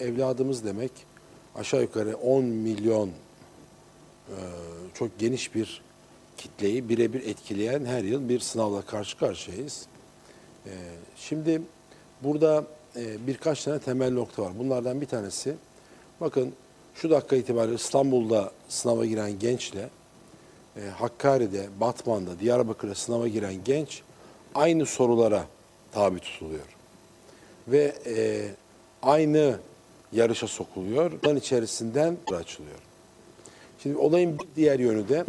Evladımız demek aşağı yukarı 10 milyon e, çok geniş bir kitleyi birebir etkileyen her yıl bir sınavla karşı karşıyayız. E, Şimdi burada e, birkaç tane temel nokta var. Bunlardan bir tanesi, bakın şu dakika itibariyle İstanbul'da sınava giren gençle Hakkari'de, Batman'da, Diyarbakır'da sınava giren genç aynı sorulara tabi tutuluyor ve aynı yarışa sokuluyor. Bunların içerisinden açılıyor. Şimdi olayın bir diğer yönü de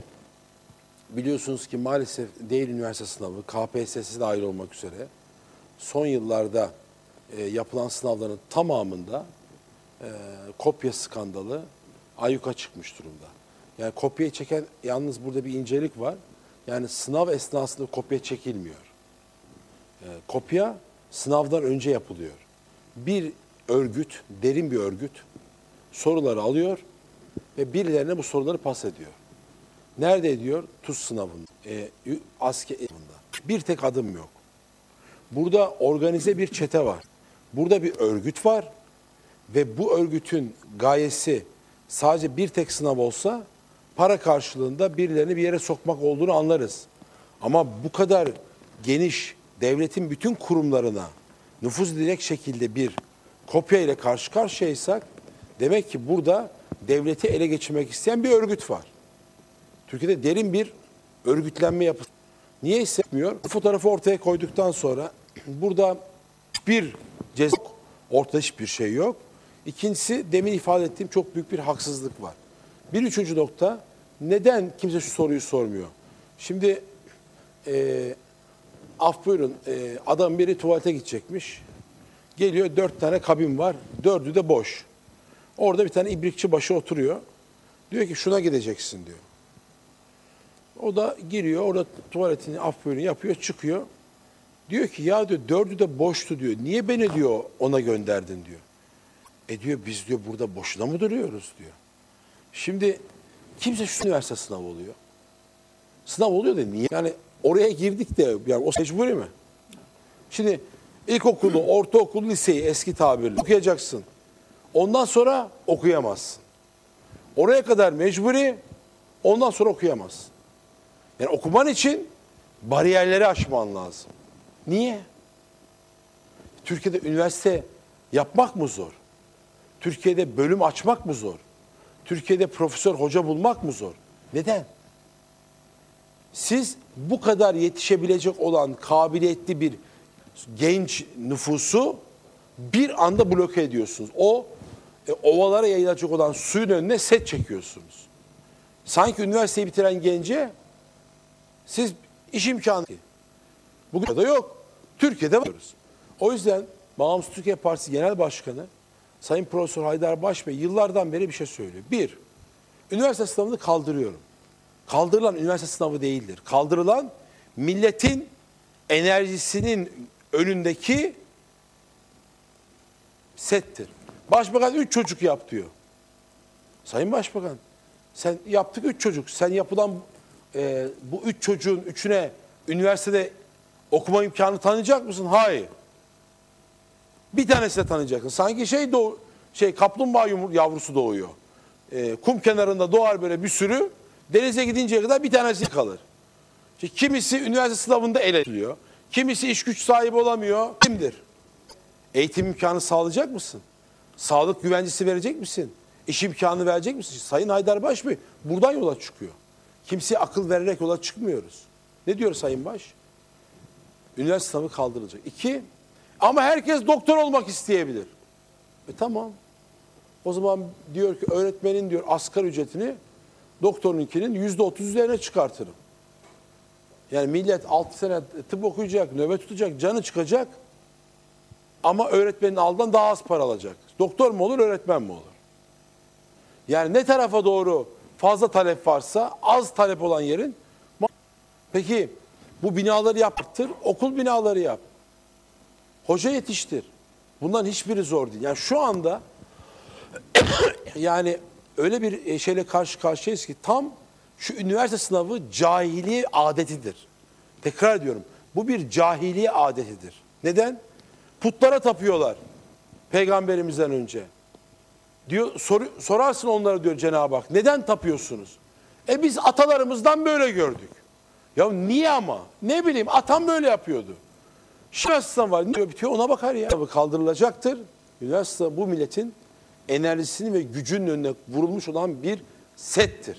biliyorsunuz ki maalesef değil üniversite sınavı, KPSS dahil olmak üzere son yıllarda e, yapılan sınavların tamamında e, kopya skandalı ayyuka çıkmış durumda. Yani kopya çeken yalnız burada bir incelik var. Yani sınav esnasında kopya çekilmiyor. E, kopya sınavdan önce yapılıyor. Bir örgüt, derin bir örgüt soruları alıyor ve birilerine bu soruları pas ediyor. Nerede ediyor? TUS sınavında, e, asker. Bir tek adım yok. Burada organize bir çete var. Burada bir örgüt var ve bu örgütün gayesi sadece bir tek sınav olsa para karşılığında birilerini bir yere sokmak olduğunu anlarız. Ama bu kadar geniş devletin bütün kurumlarına nüfuz edecek şekilde bir kopya ile karşı karşıyaysak demek ki burada devleti ele geçirmek isteyen bir örgüt var. Türkiye'de derin bir örgütlenme yapısı. Niye hissetmiyor? Bu fotoğrafı ortaya koyduktan sonra burada bir ceza ortada hiçbir şey yok. İkincisi demin ifade ettiğim çok büyük bir haksızlık var. Bir üçüncü nokta neden kimse şu soruyu sormuyor? Şimdi e, af buyurun e, adam biri tuvalete gidecekmiş. Geliyor dört tane kabin var. Dördü de boş. Orada bir tane ibrikçi başı oturuyor. Diyor ki şuna gideceksin diyor. O da giriyor orada tuvaletini af buyurun yapıyor çıkıyor. Diyor ki ya diyor dördü de boştu diyor. Niye beni diyor ona gönderdin diyor. E diyor biz diyor burada boşuna mı duruyoruz diyor. Şimdi kimse şu üniversite sınavı oluyor. Sınav oluyor da niye? Yani oraya girdik de yani o mecburi mi? Şimdi ilkokulu, ortaokulu, liseyi eski tabirle okuyacaksın. Ondan sonra okuyamazsın. Oraya kadar mecburi, ondan sonra okuyamazsın. Yani okuman için bariyerleri aşman lazım. Niye? Türkiye'de üniversite yapmak mı zor? Türkiye'de bölüm açmak mı zor? Türkiye'de profesör hoca bulmak mı zor? Neden? Siz bu kadar yetişebilecek olan kabiliyetli bir genç nüfusu bir anda bloke ediyorsunuz. O e, ovalara yayılacak olan suyun önüne set çekiyorsunuz. Sanki üniversiteyi bitiren gence siz iş imkanı bugün da yok. Türkiye'de varız. O yüzden Bağımsız Türkiye Partisi Genel Başkanı Sayın Profesör Haydar Baş Bey yıllardan beri bir şey söylüyor. Bir, üniversite sınavını kaldırıyorum. Kaldırılan üniversite sınavı değildir. Kaldırılan milletin enerjisinin önündeki settir. Başbakan üç çocuk yap diyor. Sayın Başbakan sen yaptık üç çocuk. Sen yapılan e, bu üç çocuğun üçüne üniversitede okuma imkanı tanıyacak mısın? Hayır. Bir tanesine tanıyacaksın. Sanki şey doğ şey kaplumbağa yumur, yavrusu doğuyor. E, kum kenarında doğar böyle bir sürü. Denize gidinceye kadar bir tanesi kalır. İşte kimisi üniversite sınavında ele Kimisi iş güç sahibi olamıyor. Kimdir? Eğitim imkanı sağlayacak mısın? Sağlık güvencesi verecek misin? İş imkanı verecek misin? Sayın Haydar Baş Bey buradan yola çıkıyor. Kimseye akıl vererek yola çıkmıyoruz. Ne diyor Sayın Baş? Üniversite sınavı kaldırılacak. İki, ama herkes doktor olmak isteyebilir. E tamam. O zaman diyor ki öğretmenin diyor asgari ücretini doktorunkinin yüzde otuz üzerine çıkartırım. Yani millet 6 sene tıp okuyacak, nöbet tutacak, canı çıkacak. Ama öğretmenin aldan daha az para alacak. Doktor mu olur, öğretmen mi olur? Yani ne tarafa doğru fazla talep varsa az talep olan yerin Peki bu binaları yaptır, okul binaları yap. Hoca yetiştir. Bunların hiçbiri zor değil. Yani şu anda yani öyle bir e, şeyle karşı karşıyayız ki tam şu üniversite sınavı cahiliye adetidir. Tekrar ediyorum. Bu bir cahiliye adetidir. Neden? Putlara tapıyorlar. Peygamberimizden önce. Diyor soru, sorarsın onlara diyor Cenab-ı Hak. Neden tapıyorsunuz? E biz atalarımızdan böyle gördük. Ya niye ama? Ne bileyim atam böyle yapıyordu. Üniversite var. Ne bitiyor ona bakar ya. Kaldırılacaktır. Üniversite bu milletin enerjisini ve gücünün önüne vurulmuş olan bir settir.